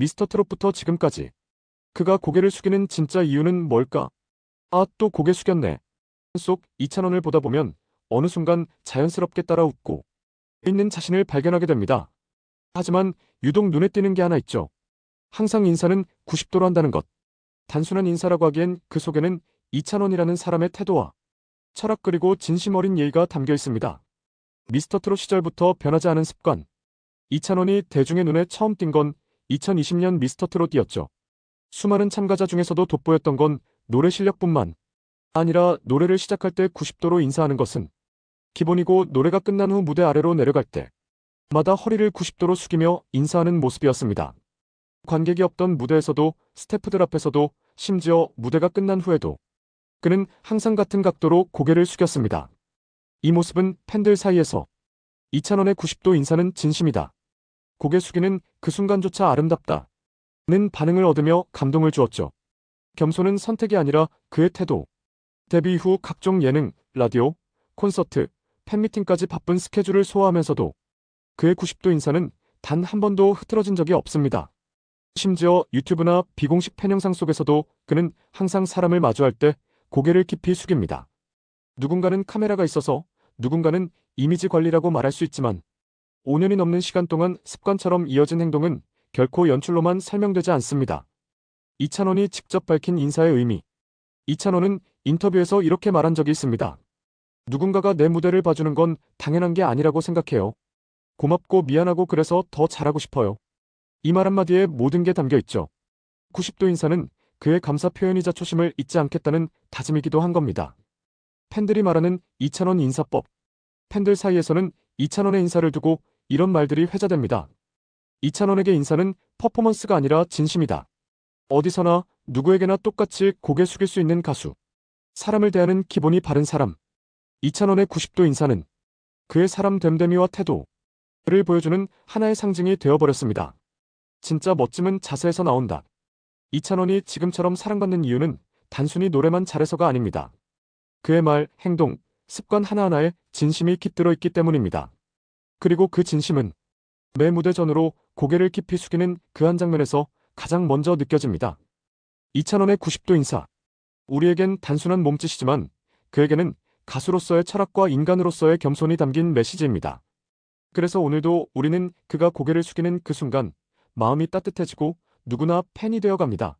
미스터 트롯부터 지금까지 그가 고개를 숙이는 진짜 이유는 뭘까? 아, 또 고개 숙였네. 속 이찬원을 보다 보면 어느 순간 자연스럽게 따라 웃고 있는 자신을 발견하게 됩니다. 하지만 유독 눈에 띄는 게 하나 있죠. 항상 인사는 90도로 한다는 것. 단순한 인사라고 하기엔 그 속에는 이찬원이라는 사람의 태도와 철학 그리고 진심 어린 예의가 담겨 있습니다. 미스터 트롯 시절부터 변하지 않은 습관. 이찬원이 대중의 눈에 처음 띈 건 2020년 미스터 트롯이었죠. 수많은 참가자 중에서도 돋보였던 건 노래 실력뿐만 아니라 노래를 시작할 때 90도로 인사하는 것은 기본이고 노래가 끝난 후 무대 아래로 내려갈 때 마다 허리를 90도로 숙이며 인사하는 모습이었습니다. 관객이 없던 무대에서도 스태프들 앞에서도 심지어 무대가 끝난 후에도 그는 항상 같은 각도로 고개를 숙였습니다. 이 모습은 팬들 사이에서 이찬원의 90도 인사는 진심이다. 고개 숙이는 그 순간조차 아름답다. 는 반응을 얻으며 감동을 주었죠. 겸손은 선택이 아니라 그의 태도. 데뷔 후 각종 예능, 라디오, 콘서트, 팬미팅까지 바쁜 스케줄을 소화하면서도 그의 90도 인사는 단 한 번도 흐트러진 적이 없습니다. 심지어 유튜브나 비공식 팬 영상 속에서도 그는 항상 사람을 마주할 때 고개를 깊이 숙입니다. 누군가는 카메라가 있어서 누군가는 이미지 관리라고 말할 수 있지만 5년이 넘는 시간 동안 습관처럼 이어진 행동은 결코 연출로만 설명되지 않습니다. 이찬원이 직접 밝힌 인사의 의미. 이찬원은 인터뷰에서 이렇게 말한 적이 있습니다. 누군가가 내 무대를 봐주는 건 당연한 게 아니라고 생각해요. 고맙고 미안하고 그래서 더 잘하고 싶어요. 이 말 한마디에 모든 게 담겨 있죠. 90도 인사는 그의 감사 표현이자 초심을 잊지 않겠다는 다짐이기도 한 겁니다. 팬들이 말하는 이찬원 인사법. 팬들 사이에서는 이찬원의 인사를 두고 이런 말들이 회자됩니다. 이찬원에게 인사는 퍼포먼스가 아니라 진심이다. 어디서나 누구에게나 똑같이 고개 숙일 수 있는 가수. 사람을 대하는 기본이 바른 사람. 이찬원의 90도 인사는 그의 사람 됨됨이와 태도를 보여주는 하나의 상징이 되어버렸습니다. 진짜 멋짐은 자세에서 나온다. 이찬원이 지금처럼 사랑받는 이유는 단순히 노래만 잘해서가 아닙니다. 그의 말, 행동, 습관 하나하나에 진심이 깃들어 있기 때문입니다. 그리고 그 진심은 매 무대 전으로 고개를 깊이 숙이는 그 한 장면에서 가장 먼저 느껴집니다. 이찬원의 90도 인사. 우리에겐 단순한 몸짓이지만 그에게는 가수로서의 철학과 인간으로서의 겸손이 담긴 메시지입니다. 그래서 오늘도 우리는 그가 고개를 숙이는 그 순간 마음이 따뜻해지고 누구나 팬이 되어 갑니다.